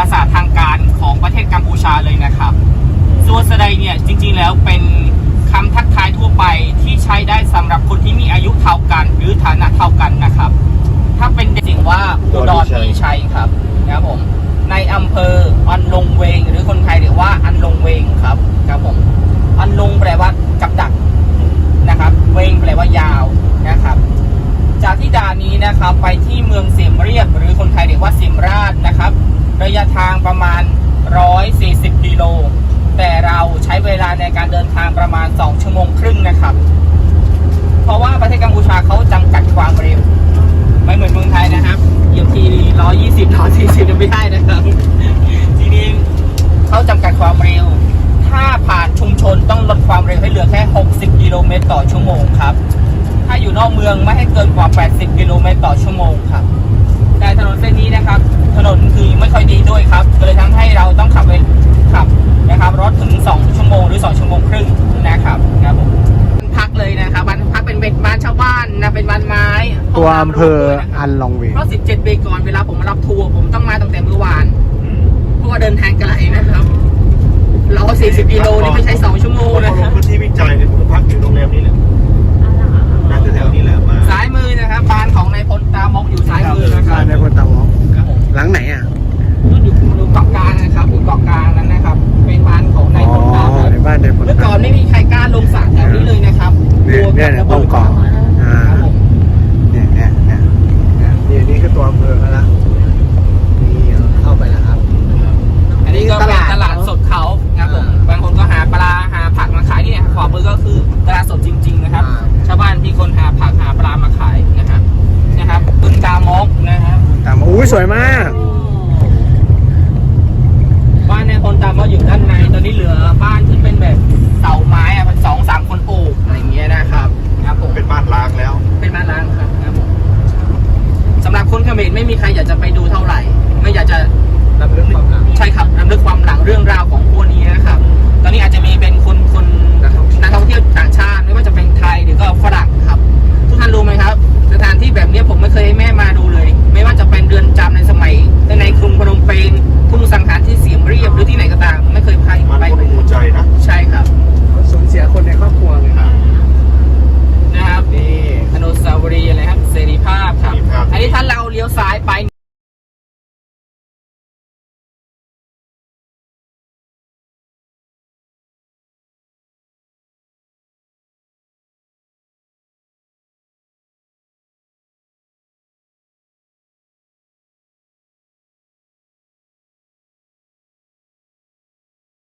ภาษาทางการของประเทศกัมพูชาเลยนะครับส่วนสะใดเนี่ยจริงๆแล้วเป็นคำทักทายทั่วไปที่ใช้ได้สำหรับคนที่มีอายุเท่ากัน หรือฐานะเท่ากันนะครับ ถ้าเป็นสิ่งว่าอุดรมีชัยครับนะครับผมในอำเภออันลงเวง หรือคนไทยเรียกว่าอันลงเวงครับครับผมอันลงแปลว่ากับดักนะครับเวงแปลว่ายาวนะครับ จากที่ด่านนี้นะครับไปที่เมืองเสียมเรียบ หรือคนไทยเรียกว่าเสียมราชนะครับ ระยะทางประมาณ 140 กิโล แต่เราใช้เวลาในการเดินทางประมาณ 2 ชั่วโมงครึ่งนะครับ เพราะว่าประเทศกัมพูชาเขาจำกัดความเร็ว ไม่เหมือนเมืองไทยนะครับเยียบทีร้อยยี่สิบร้อยสี่สิบไม่ได้นะครับทีนี้เขาจำกัดความเร็ว ถ้าผ่านชุมชนต้องลดความเร็วให้เหลือแค่ 60 กิโลเมตรต่อชั่วโมงครับ ถ้าอยู่นอกเมืองไม่ให้เกินกว่า 80 กิโลเมตรต่อชั่วโมงครับ บ้านชาวบ้านนะเป็นบ้านไม้ตัวอำเภอห้งน้ำร่วมด้วยนะครับอันลองเวงเพราะ17ปีก่อนเวลาผมมารับทัวร์ผมต้องมาตั้งแต่เมื่อวาน เพราะว่าเดินทางไกลนะครับร้อยสี่สิบกิโลนี่ไม่ใช่2ชั่วโมงพอนะลครังบพื้นที่วิจัยเนี่ยผมก็พักอยู่โรงแรมนี้แหละน่าจะแถวนี้แหละมาซ้ายมือนะครับบ้านของนายพลตามกอยู่ซ้ายมือนะครับในคนตะวันครับผมหลังไหนอะนู่นอยู่อยู่เกาะกลางนะครับอยู่เกาะกลางนั้นนะครับ เป็นบ้านของนายพลตามกในบ้านในคนเมื่อก่อนไม่มีใครกล้าลงสระแถวนี้เลยนะครับเนี่ยเนี่ยกลัวตรงเกาะ อุ้ยสวยมาก บ้านในคนตามมาอยู่ด้านในตอนนี้เหลือบ้านที่เป็นแบบเสาไม้อะเป็นสองสามคนปลูกอะไรอย่างเงี้ยนะครับครับผมเป็นบ้านล้างแล้ว เป็นบ้านร้างครับครับผมสำหรับคนเขมรไม่มีใครอยากจะไปดูเท่าไหร่ ไม่อยากจะรับเรื่องความหลังใช่ครับรำลึกความหลังเรื่องราวของพ